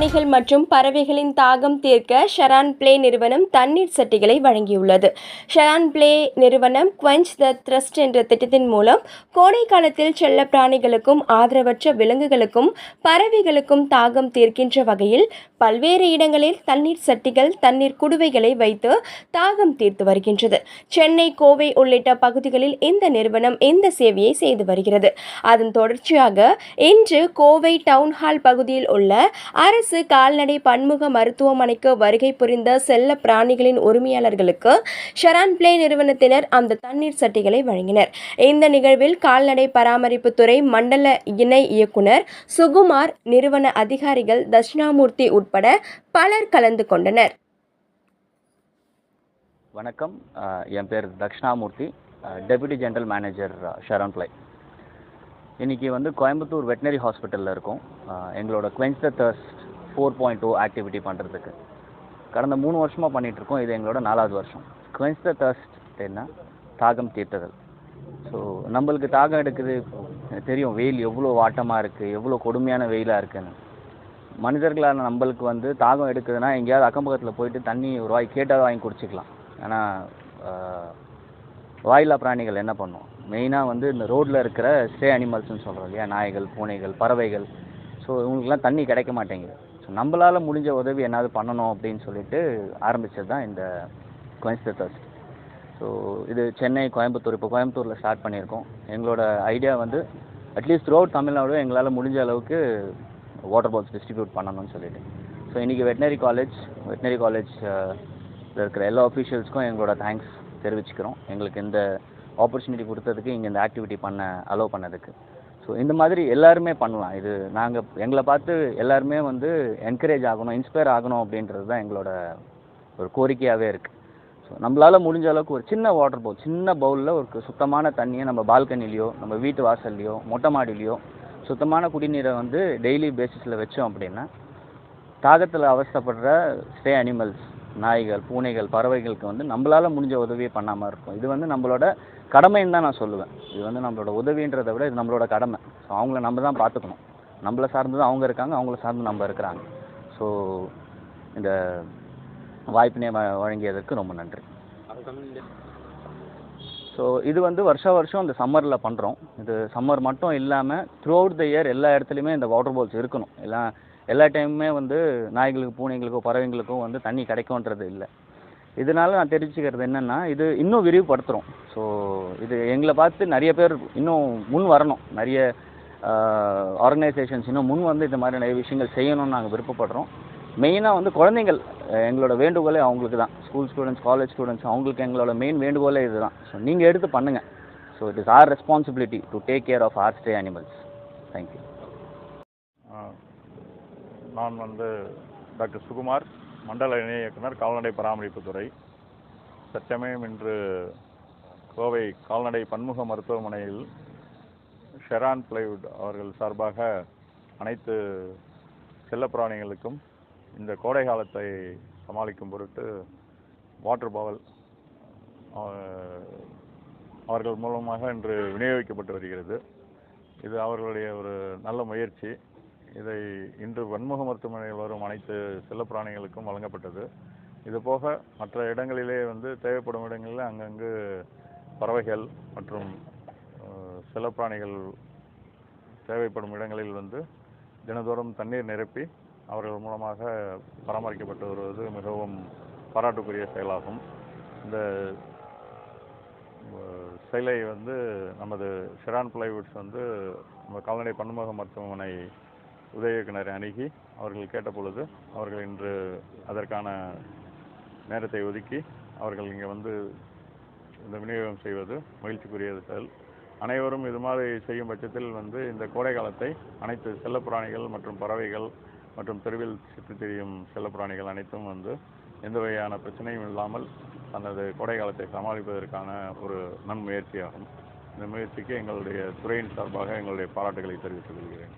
செல்லப்பிராணிகள் மற்றும் பறவைகளின் தாகம் தீர்க்க ஷரான் பிளே நிறுவனம் தண்ணீர் சட்டிகளை வழங்கியுள்ளது. ஷரான் பிளே நிறுவனம் குவெஞ்ச் த த்ரஸ்ட் என்ற திட்டத்தின் மூலம் கோடை காலத்தில் செல்ல பிராணிகளுக்கும் ஆதரவற்ற விலங்குகளுக்கும் பறவைகளுக்கும் தாகம் தீர்க்கின்ற வகையில் பல்வேறு இடங்களில் தண்ணீர் சட்டிகள் தண்ணீர் குடுவைகளை வைத்து தாகம் தீர்த்து வருகின்றது. சென்னை கோவை உள்ளிட்ட பகுதிகளில் இந்த நிறுவனம் இந்த சேவையை செய்து வருகிறது. அதன் தொடர்ச்சியாக இன்று கோவை டவுன்ஹால் பகுதியில் உள்ள அரசு கால்நடை பன்முக மருத்துவமனைக்கு வருகை புரிந்த செல்ல பிராணிகளின் உரிமையாளர்களுக்கு ஷரான் பிளே நிறுவனத்தினர் அந்த தண்ணீர் சட்டிகளை வழங்கினர். இந்த நிகழ்வில் கால்நடை பராமரிப்புத்துறை மண்டல இணை இயக்குனர் சுகுமார் நிறுவன அதிகாரிகள் தட்சிணாமூர்த்தி உட்பட பலர் கலந்து கொண்டனர். வணக்கம். என் பேர் Dakshinamoorthy deputy general manager Sharan Pillai. இன்றைக்கி வந்து கோயம்புத்தூர் வெட்டினரி ஹாஸ்பிட்டலில் இருக்கோம். எங்களோட quench the thirst four point two activity பண்ணுறதுக்கு கடந்த மூணு வருஷமாக பண்ணிகிட்ருக்கோம் இது எங்களோட நாலாவது வருஷம். குவென்ஸ் த தர்ஸ்ட் என்ன? தாகம் தீர்த்ததல் ஸோ நம்மளுக்கு தாகம் எடுக்குது. தெரியும் வெயில் எவ்வளோ வாட்டமாக இருக்குது எவ்வளோ கொடுமையான வெயிலாக இருக்குதுன்னு மனிதர்களான நம்மளுக்கு வந்து தாகம் எடுக்குதுன்னா எங்கேயாவது அக்கம் பக்கத்தில் போயிட்டு தண்ணி ஒரு வாய் கேட்டால் வாங்கி குடிச்சிக்கலாம். ஆனால் வாயிலா பிராணிகள் என்ன பண்ணும்? மெயினாக வந்து இந்த ரோட்டில் இருக்கிற ஸ்டே அனிமல்ஸ்னு சொல்கிறோம் இல்லையா? நாய்கள் பூனைகள் பறவைகள். ஸோ இவங்களுக்குலாம் தண்ணி கிடைக்க மாட்டேங்குது. ஸோ நம்மளால் முடிஞ்ச உதவி என்னாவது பண்ணணும் அப்படின்னு சொல்லிட்டு ஆரம்பித்தது தான் இந்த குவென்ஸ் த தர்ஸ்ட் ஸோ இது சென்னை கோயம்புத்தூர் இப்போ கோயம்புத்தூரில் ஸ்டார்ட் பண்ணியிருக்கோம். எங்களோட ஐடியா வந்து அட்லீஸ்ட் த்ரூ அவுட் தமிழ்நாடு எங்களால் முடிஞ்ச அளவுக்கு வாட்டர் பால்ஸ் டிஸ்ட்ரிபியூட் பண்ணணும்னு சொல்லிட்டு. ஸோ இன்றைக்கி வெட்டினரி காலேஜ் வெட்டினரி காலேஜ் இருக்கிற எல்லா அஃபீஷியல்ஸ்க்கும் எங்களோட தேங்க்ஸ் தெரிவிச்சுக்கிறோம். எங்களுக்கு இந்த ஆப்பர்ச்சுனிட்டி கொடுத்ததுக்கு இங்கே இந்த ஆக்டிவிட்டி பண்ண அலோவ் பண்ணதுக்கு. ஸோ இந்த மாதிரி எல்லாருமே பண்ணலாம். இது நாங்கள் எங்களை பார்த்து எல்லாருமே வந்து என்கரேஜ் ஆகணும் இன்ஸ்பயர் ஆகணும் அப்படின்றது தான் எங்களோட ஒரு கோரிக்கையாகவே இருக்குது ஸோ நம்மளால் முடிஞ்ச அளவுக்கு ஒரு சின்ன வாட்டர் பவுல் சின்ன பவுலில் ஒரு சுத்தமான தண்ணியை நம்ம பால்கனிலேயோ நம்ம வீட்டு வாசல்லையோ மொட்டை மாடிலேயோ சுத்தமான குடிநீரை வந்து டெய்லி பேசிஸில் வச்சோம் அப்படின்னா தாகத்தில் அவஸ்தப்படுற ஸ்டே அனிமல்ஸ் நாய்கள் பூனைகள் பறவைகளுக்கு வந்து நம்மளால் முடிஞ்ச உதவியை பண்ணாமல் இருக்கும். இது வந்து நம்மளோட கடமைன்னு தான் நான் சொல்லுவேன். இது வந்து நம்மளோட உதவின்றதை விட இது நம்மளோட கடமை. ஸோ அவங்கள நம்ம தான் பார்த்துக்கணும். நம்மளை சார்ந்து தான் அவங்க இருக்காங்க அவங்கள சார்ந்து நம்ம இருக்கிறாங்க. ஸோ இந்த வாய்ப்பினை வ- வழங்கியதற்கு ரொம்ப நன்றி. ஸோ இது வந்து வருஷா வருஷம் இந்த சம்மரில் பண்ணுறோம் இது சம்மர் மட்டும் இல்லாமல் த்ரூ அவுட் த இயர் எல்லா இடத்துலையுமே இந்த வாட்டர் பால்ஸ் இருக்கணும். எல்லாம் எல்லா டைமுமே வந்து நாய்களுக்கு பூனைகளுக்கோ பறவைங்களுக்கும் வந்து தண்ணி கிடைக்கும்ன்றது இல்லை. இதனால நான் தெரிஞ்சுக்கிறது என்னென்னா இது இன்னும் விரிவுபடுத்துகிறோம் ஸோ இது எங்களை பார்த்து நிறைய பேர் இன்னும் முன் வரணும். நிறைய ஆர்கனைசேஷன்ஸ் இன்னும் முன் வந்து இந்த மாதிரி நிறைய விஷயங்கள் செய்யணும்னு நாங்கள் விருப்பப்படுறோம். மெயினாக வந்து குழந்தைங்கள் எங்களோட வேண்டுகோளே அவங்களுக்கு தான். ஸ்கூல் ஸ்டூடெண்ட்ஸ் காலேஜ் ஸ்டூடெண்ட்ஸ் அவங்களுக்கு எங்களோட மெயின் வேண்டுகோளே இதுதான். ஸோ நீங்கள் எடுத்து பண்ணுங்கள் so it is our responsibility to take care of our stray animals thank you ஆ, நான் வந்து டாக்டர் சுகுமார் மண்டல இணை இயக்குனர் கால்நடை பராமரிப்புத்துறை தற்சமயம் இன்று கோவை கால்நடை பன்முக மருத்துவமனையில் ஷெரான் பிளைவுட் அவர்கள் சார்பாக அனைத்து செல்லப்பிராணிகளுக்கும் இந்த கோடை காலத்தை சமாளிக்கும் பொருட்டு வாட்டர் பவல் அவர்கள் மூலமாக இன்று விநியோகிக்கப்பட்டு வருகிறது. இது அவர்களுடைய ஒரு நல்ல முயற்சி. இதை இன்று வன்முக மருத்துவமனையில் வரும் அனைத்து செல்லப்பிராணிகளுக்கும் வழங்கப்பட்டது. இது போக மற்ற இடங்களிலே வந்து தேவைப்படும் இடங்களில் அங்கங்கு பறவைகள் மற்றும் செல்லப்பிராணிகள் தேவைப்படும் இடங்களில் வந்து தினந்தோறும் தண்ணீர் நிரப்பி அவர்கள் மூலமாக பராமரிக்கப்பட்டு வருவது மிகவும் பாராட்டுக்குரிய செயலாகும். இந்த செயலை வந்து நமது ஷிரான் பிளைவுட்ஸ் வந்து நம்ம கால்நடை பன்முக மருத்துவமனை உதவி இயக்குனரை அணுகி அவர்கள் கேட்ட பொழுது அவர்கள் இன்று அதற்கான நேரத்தை ஒதுக்கி அவர்கள் இங்கே வந்து இந்த விநியோகம் செய்வது மகிழ்ச்சிக்குரிய செயல். அனைவரும் இது மாதிரி செய்யும் பட்சத்தில் வந்து இந்த கோடை காலத்தை அனைத்து செல்லப்பிராணிகள் மற்றும் பறவைகள் மற்றும் தெருவில் சுற்றித் திரியும் செல்லப்பிராணிகள் அனைத்தும் வந்து எந்த வகையான பிரச்சனையும் இல்லாமல் தனது கோடை காலத்தை சமாளிப்பதற்கான ஒரு நன்முயற்சியாகும். இந்த முயற்சிக்கு எங்களுடைய துறையின் சார்பாக எங்களுடைய பாராட்டுகளை தெரிவித்துக் கொள்கிறேன்.